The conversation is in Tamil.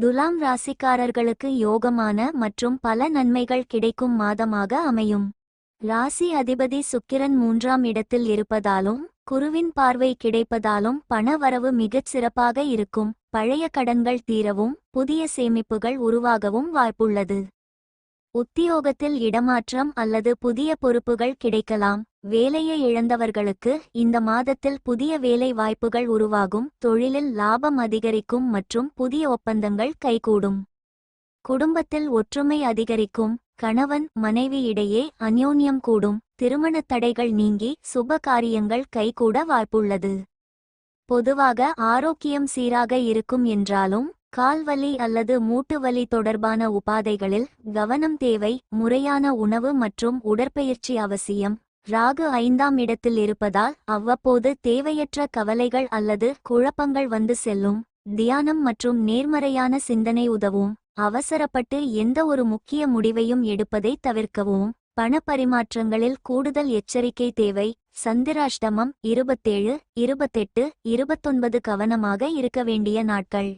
துலாம் ராசிக்காரர்களுக்கு யோகமான மற்றும் பல நன்மைகள் கிடைக்கும் மாதமாக அமையும். ராசி அதிபதி சுக்கிரன் மூன்றாம் இடத்தில் இருப்பதாலும் குருவின் பார்வை கிடைப்பதாலும் பண வரவு மிகச் சிறப்பாக இருக்கும். பழைய கடன்கள் தீரவும் புதிய சேமிப்புகள் உருவாகவும் வாய்ப்புள்ளது. உத்தியோகத்தில் இடமாற்றம் அல்லது புதிய பொறுப்புகள் கிடைக்கலாம். வேலையை இழந்தவர்களுக்கு இந்த மாதத்தில் புதிய வேலை வாய்ப்புகள் உருவாகும். தொழிலில் லாபம் அதிகரிக்கும் மற்றும் புதிய ஒப்பந்தங்கள் கைகூடும். குடும்பத்தில் ஒற்றுமை அதிகரிக்கும். கணவன் மனைவி இடையே அந்யோன்யம் கூடும். திருமணத் தடைகள் நீங்கி சுப காரியங்கள் கைகூட வாய்ப்புள்ளது. பொதுவாக ஆரோக்கியம் சீராக இருக்கும் என்றாலும் கால்வலி அல்லது மூட்டு வலி தொடர்பான உபாதைகளில் கவனம் தேவை முறையான உணவு மற்றும் உடற்பயிற்சி அவசியம். ராகு ஐந்தாம் இடத்தில் இருப்பதால் அவ்வப்போது தேவையற்ற கவலைகள் அல்லது குழப்பங்கள் வந்து செல்லும். தியானம் மற்றும் நேர்மறையான சிந்தனை உதவும். அவசரப்பட்டு எந்த ஒரு முக்கிய முடிவையும் எடுப்பதை தவிர்க்கவும். பணப்பரிமாற்றங்களில் கூடுதல் எச்சரிக்கை தேவை. சந்திராஷ்டமம் இருபத்தேழு இருபத்தெட்டு இருபத்தொன்பது கவனமாக இருக்க வேண்டிய நாட்கள்.